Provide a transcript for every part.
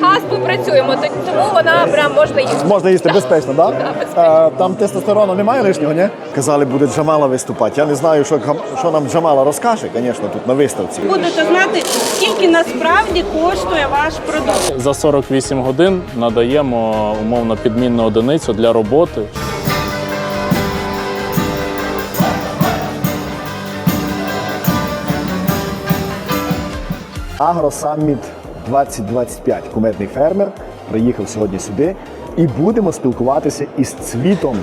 ха співпрацюємо, то- тому вона прям можна їсти. Можна їсти безпечно, так? Да, безпечно. Там тестостерону немає лишнього, ні? Казали, буде Джамала виступати. Я не знаю, що, що нам Джамала розкаже, звісно, тут на виставці. Будете знати, скільки насправді коштує ваш продукт. За 48 годин надаємо умовно підмінну одиницю для роботи. Агросамміт 2025. Кумедний фермер приїхав сьогодні сюди і будемо спілкуватися із цвітом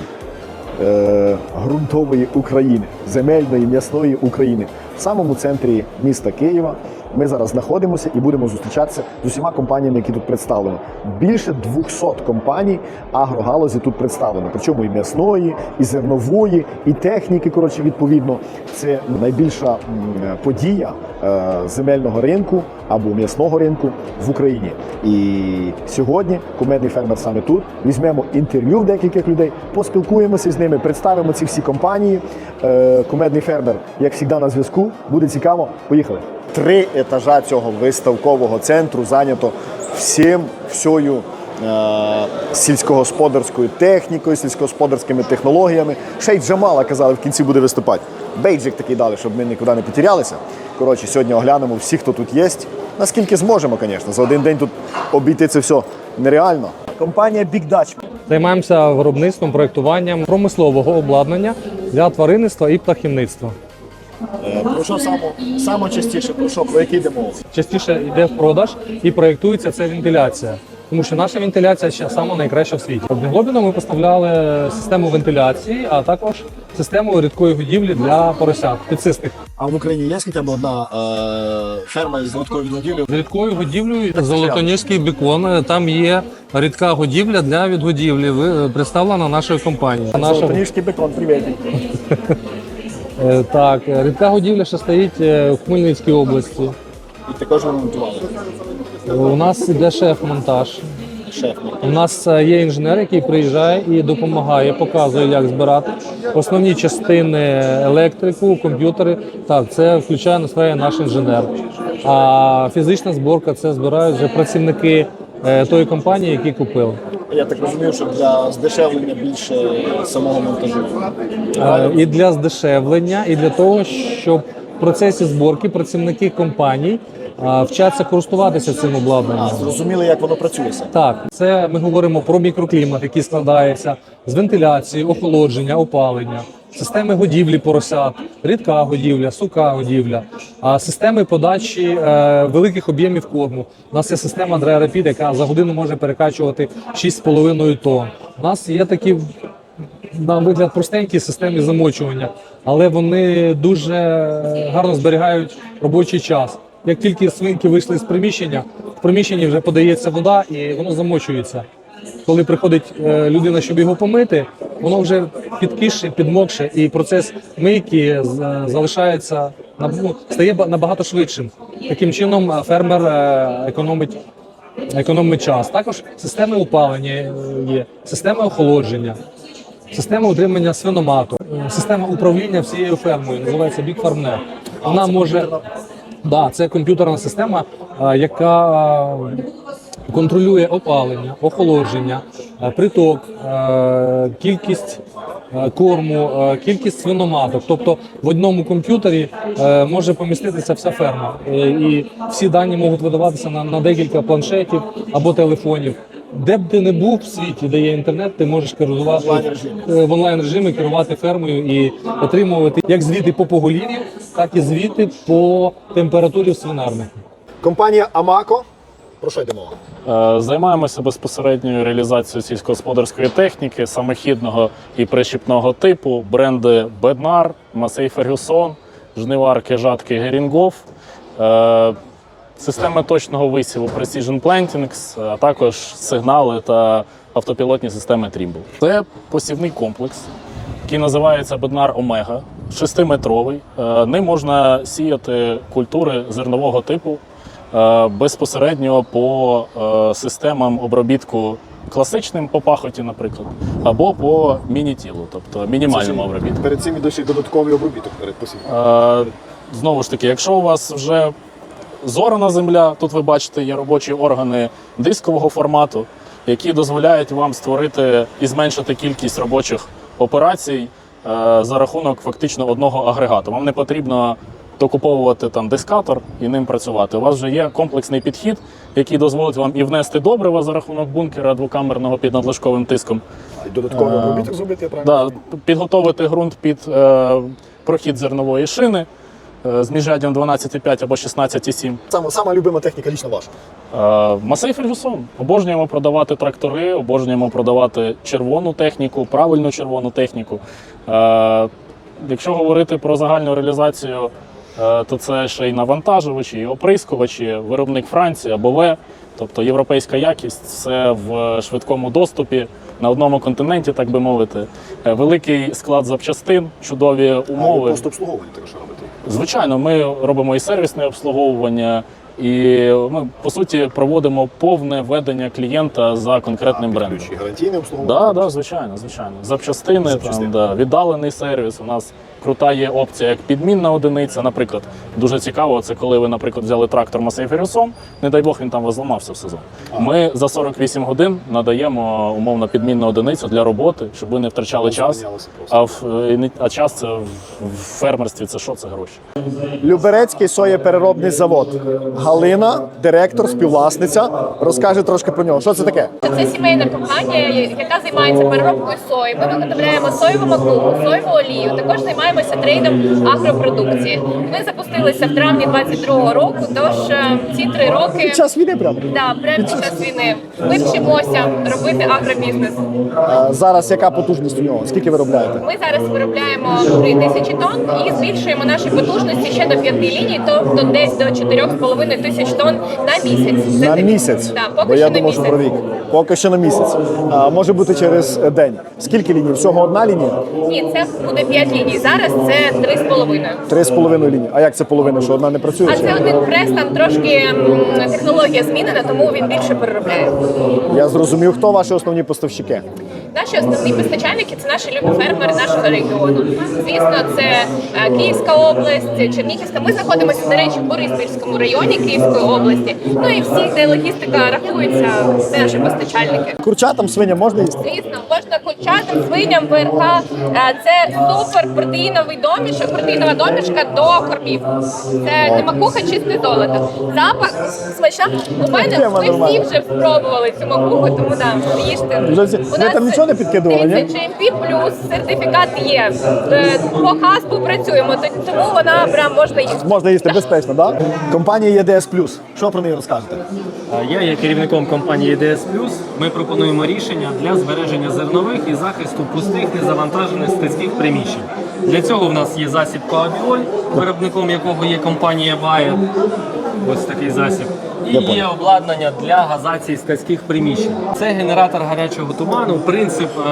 е, ґрунтової України, земельної м'ясної України в самому центрі міста Києва. Ми зараз знаходимося і будемо зустрічатися з усіма компаніями, які тут представлені. Більше 200 компаній агрогалузі тут представлено. Причому і м'ясної, і зернової, і техніки. Коротше, відповідно, це найбільша подія е, земельного ринку або м'ясного ринку в Україні. І сьогодні кумедний фермер саме тут. Візьмемо інтерв'ю в декількох людей, поспілкуємося з ними, представимо ці всі компанії. Е, Кумедний фермер, як завжди, на зв'язку. Буде цікаво. Поїхали. Три етажа цього виставкового центру зайнято всім всьою е, сільськогосподарською технікою, сільськогосподарськими технологіями. Ще й Джамала казали, в кінці буде виступати. Бейджик такий дали, щоб ми нікуди не потерялися. Коротше, сьогодні оглянемо всіх, хто тут є. Наскільки зможемо, звісно. За один день тут обійти це все нереально. Компанія Big Dutch. Займаємося виробництвом, проєктуванням промислового обладнання для тваринництва і птахівництва. Е, Про що саме, саме частіше, про що, про які йде мова? Частіше йде в продаж і проєктується це вентиляція. Тому що наша вентиляція ще сама найкраща в світі. В Глобіно ми поставляли систему вентиляції, а також систему рідкої годівлі для поросят підсистих. А в Україні є хоча б одна е, ферма з лодкою відгодівлі? З рідкою годівлею Золотоніжський бікон. Там є рідка годівля для відгодівлі. Представлена нашою компанією. Золотоніжський бекон, привіт. Е, Так, рідка годівля ще стоїть е, в Хмельницькій області. І також ремонтували. У нас іде шеф-монтаж. Шеф. У нас е, є інженер, який приїжджає і допомагає, показує, як збирати основні частини електрику, комп'ютери. Так, це включає на своє наш інженер. А фізична зборка це збирають вже працівники тої компанії, які купили. Я так розумію, що для здешевлення більше самого монтажу. Е, І для здешевлення, і для того, щоб в процесі зборки працівники компаній вчаться користуватися цим обладнанням. Зрозуміли, як воно працює. Так, це ми говоримо про мікроклімат, який складається з вентиляції, охолодження, опалення, системи годівлі поросят, рідка годівля, сука годівля, а системи подачі е, великих об'ємів корму. У нас є система Dry яка за годину може перекачувати 6,5 тонн. У нас є такі на вигляд простенькі системи замочування, але вони дуже гарно зберігають робочий час. Як тільки свинки вийшли з приміщення, в приміщенні вже подається вода і воно замочується. Коли приходить е, людина, щоб його помити, воно вже підкисше, підмокше, і процес мийки залишається на- ну, стає набагато швидшим. Таким чином е, фермер е, економить економить час. Також системи опалення е, є, системи охолодження, система утримання свиномату, система управління всією фермою, називається Big. Вона може да, це комп'ютерна система, е, яка е, контролює опалення, охолодження, е, приток, кількість корму, кількість свиноматок. Тобто в одному комп'ютері може поміститися вся ферма, і всі дані можуть видаватися на декілька планшетів або телефонів. Де б ти не був в світі, де є інтернет, ти можеш керувати е, в онлайн режимі керувати фермою і отримувати як звіти по поголів'ю, так і звіти по температурі в свинарнику. Компанія Амако. Про що йде мова? Е, Займаємося безпосередньою реалізацією сільськогосподарської техніки, самохідного і прищіпного типу, бренди Беднар, Масей Фергюсон, жниварки, жатки Герінгов, системи точного висіву Precision Plantings, а також сигнали та автопілотні системи Trimble. Це посівний комплекс, який називається Беднар Омега, шестиметровий. Е, Ним можна сіяти культури зернового типу е, безпосередньо по е, системам обробітку класичним по пахоті, наприклад, або по міні-тілу, тобто мінімальному обробітку. Перед цим ще й додатковий обробіток перед посівом. Знову ж таки, якщо у вас вже зорана земля. Тут ви бачите, є робочі органи дискового формату, які дозволяють вам створити і зменшити кількість робочих операцій е, за рахунок фактично одного агрегату. Вам не потрібно докуповувати там дискатор і ним працювати. У вас вже є комплексний підхід, який дозволить вам і внести добрива за рахунок бункера двокамерного під надлишковим тиском, І додатковий обробіток зробити, я правильно? да, підготовити ґрунт під е, прохід зернової шини е, з міжряддям 12,5 або 16,7. Саме, сама любима техніка лічно ваша. Е, Масей Фергюсон. Обожнюємо продавати трактори, обожнюємо продавати червону техніку, правильну червону техніку. Е, Якщо говорити про загальну реалізацію, е, то це ще й навантажувачі, і оприскувачі, виробник Франції або В, тобто європейська якість, все в швидкому доступі на одному континенті, так би мовити. Е, Великий склад запчастин, чудові А, умови. просто обслуговування також робити. Звичайно, ми робимо і сервісне обслуговування, і ми по суті проводимо повне ведення клієнта за конкретним брендом. Ключі, гарантійне обслуговування. Да, да, звичайно, звичайно. Запчастини, Запчастини. Там, да, віддалений сервіс. У нас крута є опція як підмінна одиниця. Наприклад, дуже цікаво, це коли ви, наприклад, взяли трактор Масей Ферюсон, не дай Бог він там у вас зламався в сезон. Ми за 48 годин надаємо умовно підмінну одиницю для роботи, щоб ви не втрачали час. А в не- а час це в, в фермерстві це що? Це гроші. Люберецький соєпереробний завод. Галина, директор, співвласниця, розкаже трошки про нього. Що це таке? Це сімейна компанія, яка займається переробкою сої. Ми виготовляємо соєву макуху, соєву олію. Також займаємося трейдом агропродукції. Ми запустилися в травні 22-го року. Тож е, ці три роки Під час війни прямо. да, прямо під час війни ми вчимося робити агробізнес. А зараз яка потужність у нього? Скільки виробляєте? Ми зараз виробляємо 3 тисячі тонн і збільшуємо наші потужності ще до 5 ліній, тобто десь до 4,5 тисяч тонн на місяць. На місяць. Да, поки Бо що я на думав, що місяць. про рік. Поки що на місяць. А, може бути через день. Скільки ліній? Всього одна лінія? Ні, це буде 5 ліній. Зараз це 3,5. Три з половиною лінії. А як це половина? Що одна не працює? А чи? це один прес, там трошки м, технологія змінена, тому він більше переробляє. Я зрозумів, хто ваші основні поставщики. Наші основні постачальники це наші любі фермери нашого регіону. Звісно, це е, Київська область, Чернігівська. Ми знаходимося, до речі, в Бориспільському районі Київської області. Ну і всі, де логістика рахується, це наші постачальники. Курчатам свиням можна їсти? Звісно, можна курчатам, свиням, ВРК. Е, Це супер протеїновий домішок, протеїнова домішка до кормів. Це не макуха, чисте золото. Запах смачна. У мене ми всі вже спробували цю макуху, тому да, їжте. У нас нічого не підкидували, ні? 30 GMP плюс сертифікат є. Е, По хаспу працюємо, то- тому вона прям можна їсти. Можна їсти безпечно, так? Компанія ЄДС Що про неї розкажете? Я є керівником компанії EDS+. Ми пропонуємо рішення для збереження зернових і захисту пустих незавантажених стецьких приміщень. Для цього в нас є засіб Коабіоль, виробником якого є компанія Bayer. Ось такий засіб. І є обладнання для газації складських приміщень. Це генератор гарячого туману. Принцип, е,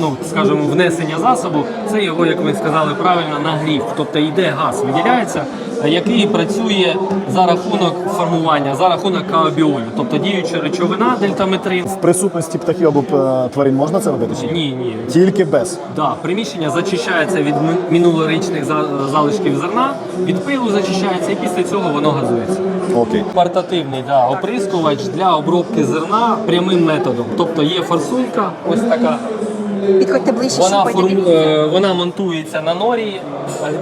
ну скажімо, внесення засобу це його, як ви сказали правильно, нагрів. Тобто йде газ, виділяється, який працює за рахунок формування, за рахунок каобіолю. Тобто діюча речовина дельтаметрин. В присутності птахів або е, тварин можна це робити? Чи ні? Ні. Тільки без. Да, приміщення зачищається від ми- минулорічних за- залишків зерна, від пилу зачищається, і після цього воно газується. Окей. Портативний да, оприскувач для обробки зерна прямим методом. Тобто є форсунка, ось така. Підходьте ближче, Вона щоб форму, подивитися. е, вона монтується на норі,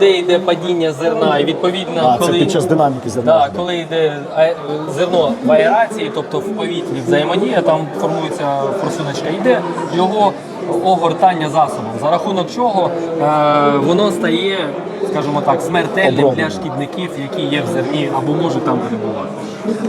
де йде падіння зерна, і відповідно, А, це коли під час динаміки зерна. Да, коли йде а- зерно в аерації, тобто в повітрі взаємодія, там формується форсуночка, йде його огортання засобом, за рахунок чого е, воно стає, скажімо так, смертельним Обробленим. для шкідників, які є в зерні або можуть там перебувати.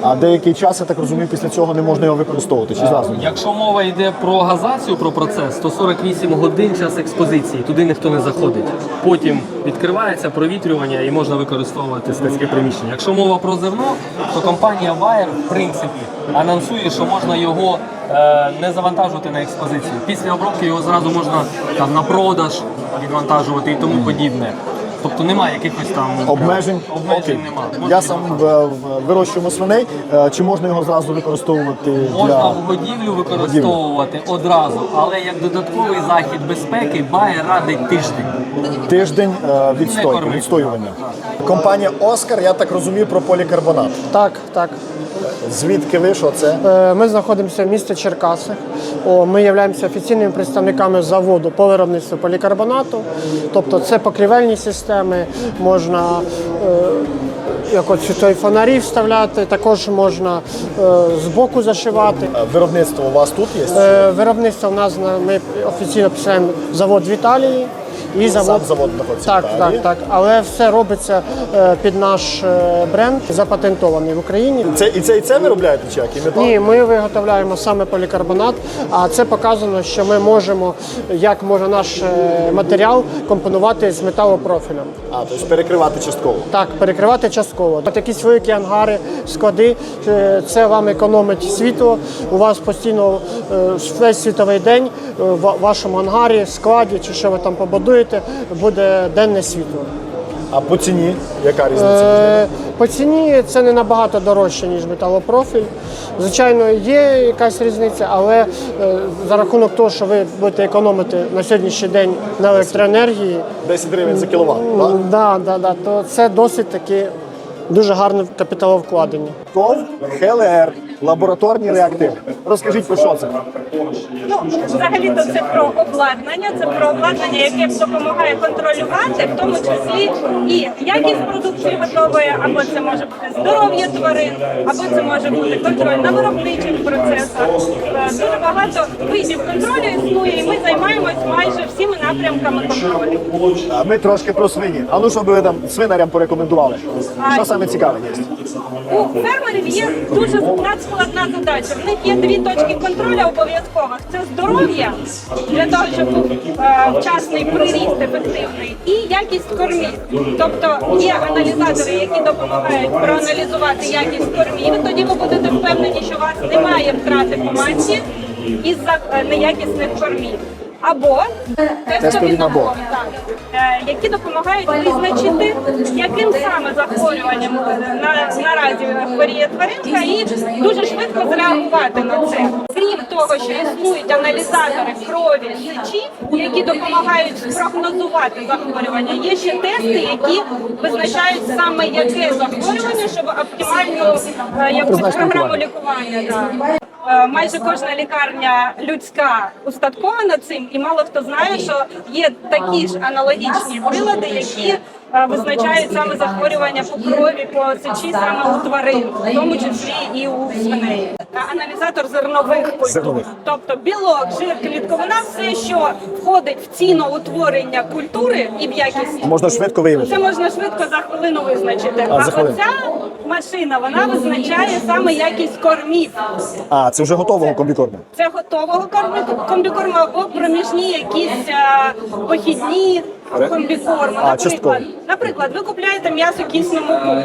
А деякий час, я так розумію, після цього не можна його використовувати. Чи зразу? Якщо мова йде про газацію, про процес, то 48 годин час експозиції, туди ніхто не заходить. Потім відкривається провітрювання і можна використовувати складське приміщення. Якщо мова про зерно, то компанія Bayer в принципі анонсує, що можна його е, не завантажувати на експозицію. Після обробки його зразу можна там на продаж відвантажувати і тому подібне. Тобто немає якихось там Обмежень? обмежень Окей. немає. Можна Я сам в- в- вирощуємо свиней. Е, Чи можна його зразу використовувати Можна для в годівлю використовувати одразу, але як додатковий захід безпеки бає радить тиждень. тиждень е, кормити. відстоювання? Компанія Оскар, я так розумію, про полікарбонат. Так, так. Звідки ви що це? Е, Ми знаходимося в місті Черкаси. О, Ми являємося офіційними представниками заводу по виробництву полікарбонату. Тобто це покрівельні системи, можна е, як от той фонарі вставляти, також можна е, збоку зашивати. Виробництво у вас тут є? Е, Виробництво в нас на- ми офіційно писаємо завод в Італії. І завод, Сам завод знаходиться в так, Італії. так, так. Але все робиться е, під наш е, бренд, запатентований в Україні. Це і це і це виробляєте чи як? І метал? Ні, ми виготовляємо саме полікарбонат, а це показано, що ми можемо, як може наш е, матеріал компонувати з металопрофілем. А, тобто перекривати частково. Так, перекривати частково. От якісь великі ангари, склади, е, це вам економить світло. У вас постійно е, весь світовий день е, в вашому ангарі, складі чи що ви там побудуєте, буде денне світло. А по ціні яка різниця? Е, По ціні це не набагато дорожче, ніж металопрофіль. Звичайно, є якась різниця, але е, за рахунок того, що ви будете економити на сьогоднішній день на електроенергії, 10 гривень за кіловат. так? да, да, да, то це досить таки дуже гарне капіталовкладення. ТОВ ХЛР, лабораторні реактиви. Розкажіть про що це? Ну, взагалі-то це про обладнання, це про обладнання, яке допомагає контролювати, в тому числі і якість продукції готової, або це може бути здоров'я тварин, або це може бути контроль на виробничих процесах. Е, Дуже багато видів контролю існує, і ми займаємось майже всіми напрямками контролю. А ми трошки про свині. А ну що би ви там свинарям порекомендували? Що саме цікаве є? У фермерів є дуже надскладна задача. В них є дві точки контролю обов'язкових: це здоров'я для того, щоб був е, вчасний приріст ефективний, і якість кормів. Тобто є аналізатори, які допомагають проаналізувати якість кормів. і Тоді ви будете впевнені, що у вас немає втрати по масі із-за е, неякісних кормів. Або тестові набори. е, які допомагають визначити, яким саме захворюванням на, наразі хворіє тваринка, і дуже швидко зреагувати на це. Крім того, що існують аналізатори крові сечі, які допомагають спрогнозувати захворювання. Є ще тести, які визначають саме яке захворювання, щоб оптимальну е, якусь програму лікування. Е, Майже кожна лікарня людська устаткована цим, і мало хто знає, що є такі ж аналогічні прилади, які е, визначають саме захворювання по крові, по сечі саме у тварин, в тому числі і у свиней. Е, Аналізатор зернових культур, тобто білок, жир, клітковина, все, що входить в ціноутворення культури і в якість Можна швидко виявити. це можна швидко за хвилину визначити. А, А, за хвилину. оця машина вона визначає саме якість кормів. А, це вже готового комбікорму. Це готового комбі- комбікорму або проміжні якісь а, похідні комбікорми. А, частково. Наприклад, наприклад, ви купляєте м'ясо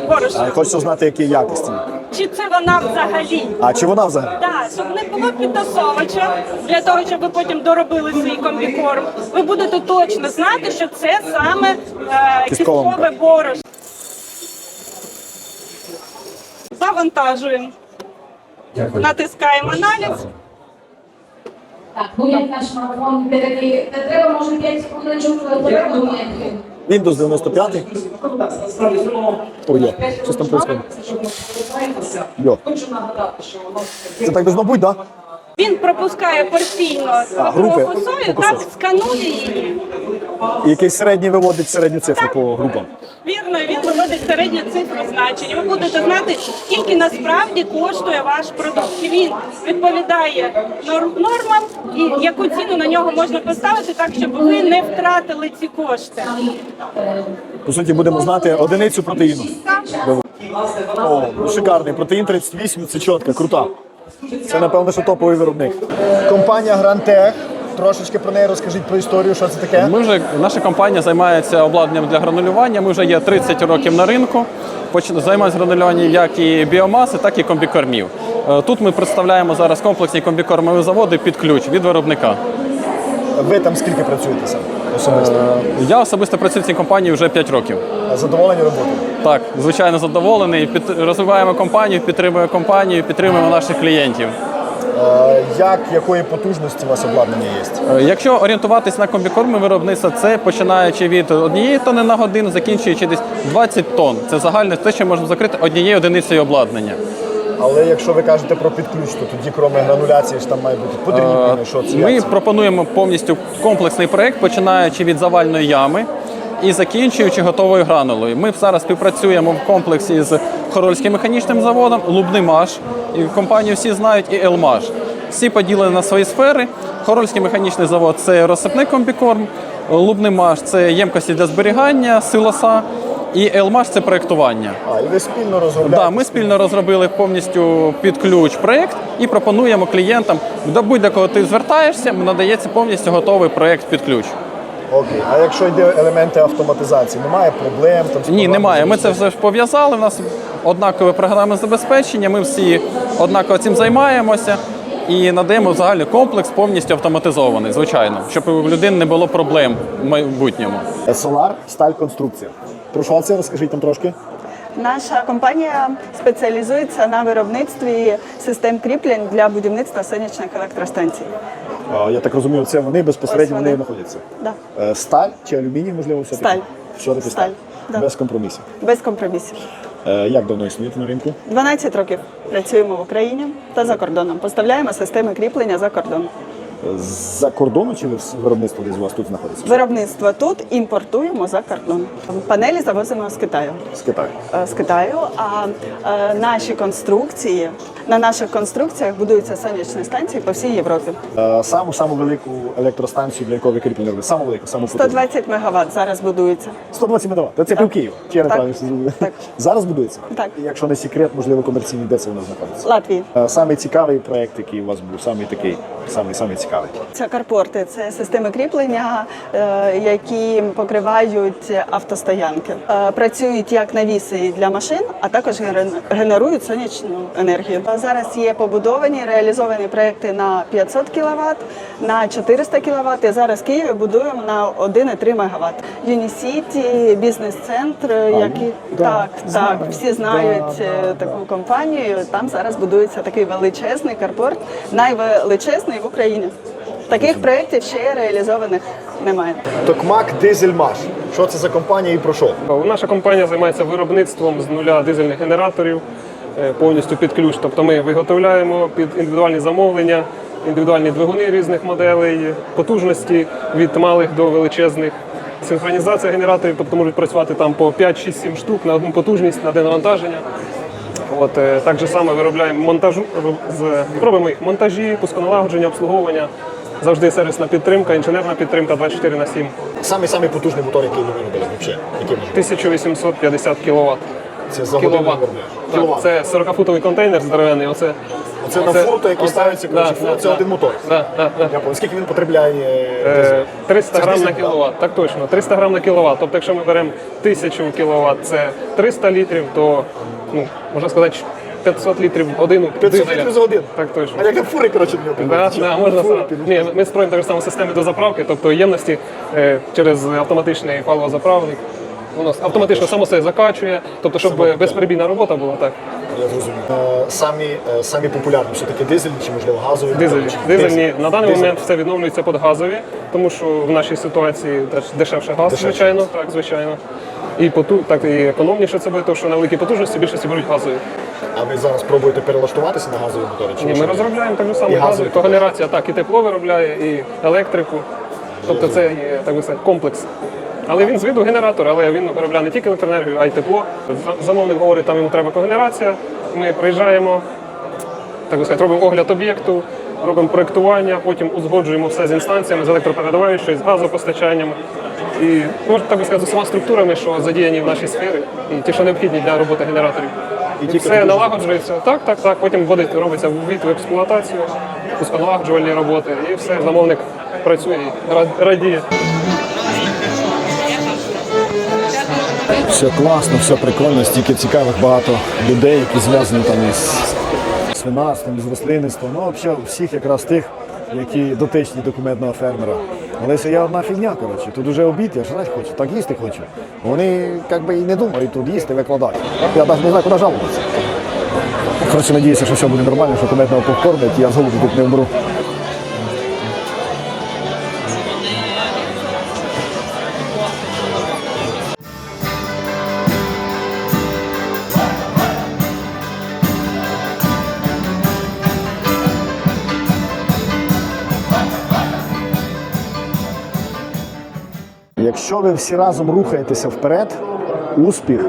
борошну. А хочеться знати, які якості. Чи це вона взагалі? А чи вона взагалі? Так, щоб не було підтасовувача, для того, щоб ви потім доробили свій комбікорм, ви будете точно знати, що це саме е, кісткове борошно. Завантажуємо. Натискаємо аналіз. Так, ну як наш марафон такий, не треба, може 5 секунд треба Windows 95. Ой, йо, щось там происходит. Йо. Це так должно бути, так? Да? Він пропускає порційно групи? кров так сканує її. І якийсь середній виводить середню цифру по групам. Вірно, він виводить середню цифру значення. Ви будете знати, скільки насправді коштує ваш продукт. Чи він відповідає нормам і яку ціну на нього можна поставити так, щоб ви не втратили ці кошти. По суті, будемо знати одиницю протеїну. О, шикарний. Протеїн 38, це чітко, крута. Це, напевно, що топовий виробник. Компанія Грантех. Трошечки про неї розкажіть про історію, що це таке. Ми вже наша компанія займається обладнанням для гранулювання. Ми вже є 30 років на ринку. Займаємося гранулюванням як і біомаси, так і комбікормів. Е, Тут ми представляємо зараз комплексні комбікормові заводи під ключ від виробника. Ви там скільки працюєте сам особисто? Я особисто працюю в цій компанії вже 5 років. Задоволені роботою? Так, звичайно, задоволений. Під... Розвиваємо компанію, підтримуємо компанію, підтримуємо наших клієнтів. Е, Як, якої потужності у вас обладнання є? Е, Якщо орієнтуватись на комбікорми виробництва, це починаючи від однієї тони на годину, закінчуючи десь 20 тонн. Це загальне те, що можемо закрити однією одиницею обладнання. Але якщо ви кажете про підключ, то тоді, крім грануляції, ж там має бути потрібні Е. Що це? Ми пропонуємо повністю комплексний проект, починаючи від завальної ями і закінчуючи готовою гранулою. Ми зараз співпрацюємо в комплексі з Хорольським механічним заводом, Лубнимаш, і компанію всі знають, і Елмаш. Всі поділені на свої сфери. Хорольський механічний завод це розсипний комбікорм, Лубнимаш це ємкості для зберігання, силоса, і Елмаш це проектування. А, і ви спільно розробляєте? Да, ми спільно розробили повністю під ключ проєкт і пропонуємо клієнтам до будь-якого ти звертаєшся, надається повністю готовий проєкт під ключ. Окей. А якщо йде елементи автоматизації, немає проблем? Там, з Ні, немає. Ми це вже ж пов'язали. У нас однакове програмне забезпечення. Ми всі однаково цим займаємося і надаємо загальний комплекс повністю автоматизований, звичайно, щоб у людини не було проблем в майбутньому. Солар, сталь, конструкція. Про що це розкажіть там трошки? Наша компанія спеціалізується на виробництві систем кріплень для будівництва сонячних електростанцій. Я так розумію, це вони безпосередньо Ось вони вони. знаходяться. Да. Е, Сталь чи алюміній, можливо, все Сталь. Все-таки сталь. Сталь, да. Без компромісів. Без компромісів. Е, Як давно існуєте на ринку? 12 років працюємо в Україні та за кордоном. Поставляємо системи кріплення за кордон. З-за кордону чи виробництво десь у вас тут знаходиться? Виробництво тут імпортуємо за кордон. Панелі завозимо з Китаю. З Китаю. Е, З Китаю, а е, наші конструкції на наших конструкціях будуються сонячні станції по всій Європі. Е, Саму саму велику електростанцію, для якої ви кріплення? Саму велику, саму 120 МВт зараз будується. 120 МВт. Та це пів Києва. Чи я Так. неправильно? Так. Зараз будується? Так. Якщо не секрет, можливо, комерційний, де це воно знаходиться? Латвії. Е, Самий цікавий проект, який у вас був, самий такий, самий, самий цікавий. Це карпорти, це системи кріплення, е, які покривають автостоянки. Е, Працюють як навіси для машин, а також ген- генерують сонячну енергію. Зараз є побудовані реалізовані проекти на 500 кВт, на 400 кВт. І зараз в Києві будуємо на 1,3 МВт. Юнісіті, бізнес-центр, який да, так, знаю. так, всі знають Да, е, таку компанію. Там зараз будується такий величезний карпорт, найвеличезний в Україні. Таких проєктів ще реалізованих немає. Токмак Дизельмаш. Що це за компанія і про що? Наша компанія займається виробництвом з нуля дизельних генераторів е, повністю під ключ. Тобто ми виготовляємо під індивідуальні замовлення, індивідуальні двигуни різних моделей, потужності від малих до величезних. Синхронізація генераторів, тобто можуть працювати там по 5, 6, 7 штук на одну потужність, на одне навантаження. От, е, так же само виробляємо монтажу, з, робимо їх монтажі, пусконалагодження, обслуговування. Завжди сервісна підтримка, інженерна підтримка 24 на 7. Самий самий потужний мотор, який ви виробили взагалі. Який може? 1850 кВт. Це за годину Кіловат. виробляє. Кіловат. Це 40-футовий контейнер здоровенний. Оце, Це на фурто, який ставиться, коротше, фурт, це один мотор. Да, да, да. Я понял. Скільки він потребляє? Е, дизель? 300 Це ж грам на дизель, да? кіловат. Так точно, 300 грам на кіловат. Тобто, якщо ми беремо 1000 кіловат, це 300 літрів, то ну, можна сказати 500 літрів в годину. 500 дизеля. літрів за годину. Так точно. А як фури, коротше, до Да, да, можна сам. Ні, ми строїмо таку саму систему до заправки, тобто ємності е, через автоматичний паливозаправник. Воно автоматично само себе закачує, тобто, щоб безперебійна робота була так. Я зрозумів. Е, Самі, е, самі популярні все-таки дизель чи, можливо, газові? Дизелі. Чи- Дизельні на даний Дизель. момент все відновлюється під газові, тому що в нашій ситуації теж дешевше газ, звичайно, так, звичайно. І поту, так і економніше це буде, тому що на великій потужності більшості беруть газові. А ви зараз пробуєте перелаштуватися на газові мотори? Чи Ні, ми розробляємо так само газові газові, то генерація так і тепло виробляє, і електрику. Тобто це є так би сказати, комплекс. Але він з виду генератор, але він виробляє не тільки електроенергію, а й тепло. За- Замовник говорить, там йому треба когенерація. Ми приїжджаємо, так би сказати, робимо огляд об'єкту, робимо проєктування, потім узгоджуємо все з інстанціями, з електропередаваючою, з газопостачанням. І ну, так би сказати, з усіма структурами, що задіяні в нашій сфері, і ті, що необхідні для роботи генераторів. І І все налагоджується. Так, так, так. Потім вводить, робиться ввід в експлуатацію, пусконалагоджувальні роботи, і все, замовник працює радіє. Все класно, все прикольно, стільки цікавих багато людей, які зв'язані там із свинарством, з рослинництвом, ну взагалі всіх якраз тих, які дотичні документного фермера. Але це я одна фігня, коротше. Тут вже обід, я жрати хочу, так їсти хочу. Вони як би і не думають тут їсти, викладати. Я навіть не знаю, куди жалуватися. Коротше, надіюся, що все буде нормально, що кометного покормять, і я з голоду тут не вмру. Якщо ви всі разом рухаєтеся вперед, успіх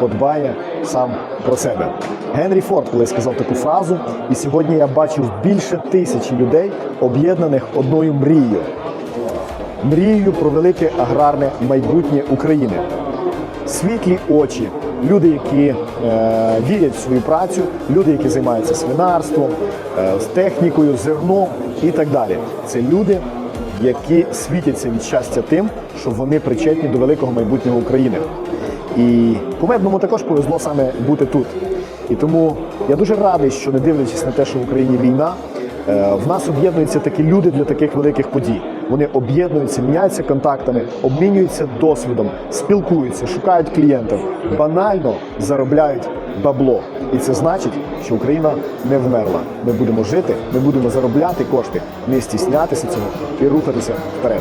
подбає сам про себе. Генрі Форд колись сказав таку фразу, і сьогодні я бачив більше тисячі людей, об'єднаних одною мрією. Мрією про велике аграрне майбутнє України. Світлі очі, люди, які е, вірять в свою працю, люди, які займаються свинарством, е, технікою, зерном і так далі. Це люди, які світяться від щастя тим, що вони причетні до великого майбутнього України. І кумедному також повезло саме бути тут. І тому я дуже радий, що не дивлячись на те, що в Україні війна, е, в нас об'єднуються такі люди для таких великих подій. Вони об'єднуються, міняються контактами, обмінюються досвідом, спілкуються, шукають клієнтів, банально заробляють бабло. І це значить, що Україна не вмерла. Ми будемо жити, ми будемо заробляти кошти, не стіснятися цього і рухатися вперед.